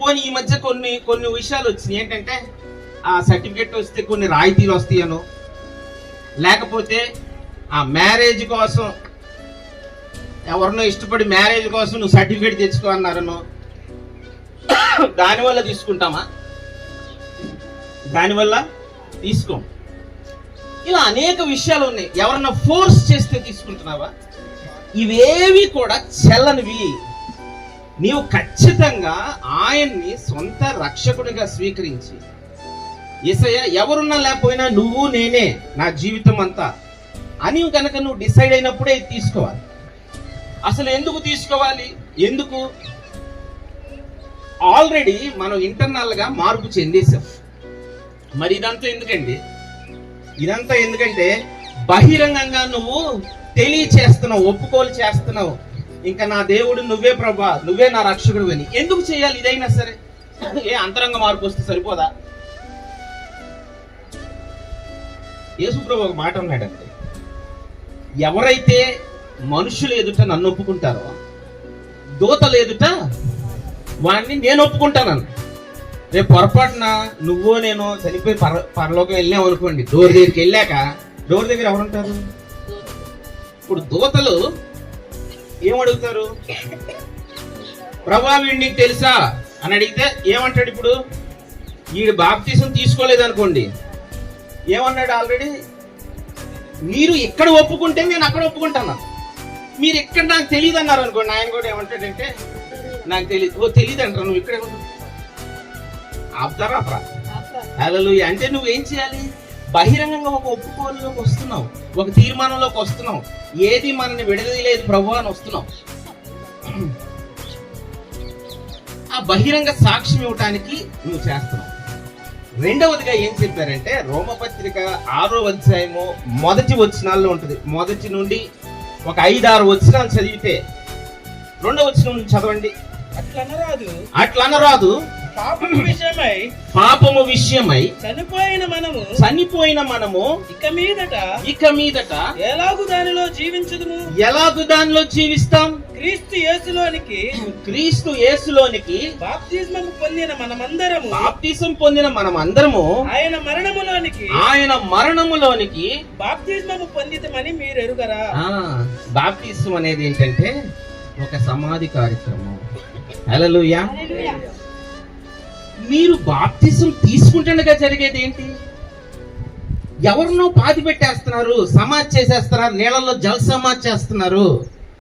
పోనీ ఈ మధ్య కొన్ని కొన్ని విషయాలు వచ్చినాయి ఏంటంటే ఆ సర్టిఫికెట్ వస్తే కొన్ని రాయితీలు వస్తాయను లేకపోతే ఆ మ్యారేజ్ కోసం ఎవరినో ఇష్టపడి మ్యారేజ్ కోసం నువ్వు సర్టిఫికేట్ తెచ్చుకో అన్నారను దానివల్ల తీసుకుంటామా? దానివల్ల తీసుకోం. ఇలా అనేక విషయాలు ఉన్నాయి. ఎవరన్నా ఫోర్స్ చేస్తే తీసుకుంటున్నావా? ఇవేవి కూడా చెల్లనివి. నీవు ఖచ్చితంగా ఆయన్ని సొంత రక్షకుడిగా స్వీకరించి ఏసయ్య ఎవరున్నా లేకపోయినా నువ్వు నేనే నా జీవితం అంతా అని కనుక నువ్వు డిసైడ్ అయినప్పుడే ఇది తీసుకోవాలి. అసలు ఎందుకు తీసుకోవాలి? ఎందుకు? ఆల్రెడీ మనం ఇంటర్నల్గా మార్పు చెందేసాం మరి ఇదంతా ఎందుకండి? ఇదంతా ఎందుకంటే బహిరంగంగా నువ్వు తెలియచేస్తున్నావు ఒప్పుకోలు చేస్తున్నావు. ఇంకా నా దేవుడు నువ్వే ప్రభా నువ్వే నా రక్షకుడు అని. ఎందుకు చేయాలి ఇదైనా సరే? ఏ అంతరంగ మార్పు వస్తే సరిపోదా? యేసుప్రభు ఒక మాట అన్నాడండి. ఎవరైతే మనుషులు ఎదుట నన్ను ఒప్పుకుంటారో దూతలు ఎదుట వాడిని నేను ఒప్పుకుంటానని. రేపు పొరపాటున నువ్వో నేను చనిపోయి పర పరలోకం వెళ్ళాం అనుకోండి డోర్ దగ్గరికి వెళ్ళాక డోర్ దగ్గర ఎవరుంటారు? ఇప్పుడు దూతలు ఏమడుగుతారు? ప్రభా వీడు నీకు తెలుసా? అని అడిగితే ఏమంటాడు ఇప్పుడు? వీడు బాప్తీసం తీసుకోలేదు అనుకోండి ఏమన్నాడు ఆల్రెడీ? మీరు ఇక్కడ ఒప్పుకుంటే నేను అక్కడ ఒప్పుకుంటాను. మీరు ఇక్కడ నాకు తెలియదు అన్నారు అనుకోండి ఆయన కూడా ఏమంటాడంటే నాకు తెలియదు ఓ తెలియదు అంటారు నువ్వు ఇక్కడే ఆపుతారా అలలు అంటే నువ్వేం చేయాలి? బహిరంగంగా ఒక ఒప్పుకోలులోకి వస్తున్నావు ఒక తీర్మానంలోకి వస్తున్నావు. ఏది మనని విడదీయలేదు ప్రభు అని వస్తున్నావు. ఆ బహిరంగ సాక్ష్యం ఇవ్వటానికి నువ్వు చేస్తున్నావు. రెండవదిగా ఏం చెప్పారంటే రోమపత్రిక ఆరో అధ్యాయము మొదటి వచనాల్లో ఉంటుంది. మొదటి నుండి ఒక ఐదారు వచనాలు చదివితే రెండవ వచనం చదవండి. అట్లనరాదు. అట్లా అనరాదు పాపం విషయమై పాపము విషయమై చనిపోయిన మనము చనిపోయిన మనము ఇక మీదట ఇక మీదట ఎలాగు దానిలో జీవించుదుము? ఎలాగు దానిలో జీవిస్తాం? క్రీస్తు యేసులోనికి క్రీస్తు యేసులోనికి బాప్తిస్మము పొందిన మనమందరము బాప్తిసం పొందిన మనం అందరము ఆయన మరణములోనికి ఆయన మరణములోనికి బాప్తిస్మము పొందితమని మీరు ఎరుగరా ఆ బాప్తిసం అనేది ఏంటంటే ఒక సమాధి కార్యక్రమం. హల్లెలూయా. మీరు బాప్తిజం తీసుకుంటుండగా జరిగేది ఏంటి? ఎవరినో పాతి పెట్టేస్తున్నారు సమాజ్ చేసేస్తున్నారు నీళ్ళల్లో జల చేస్తున్నారు.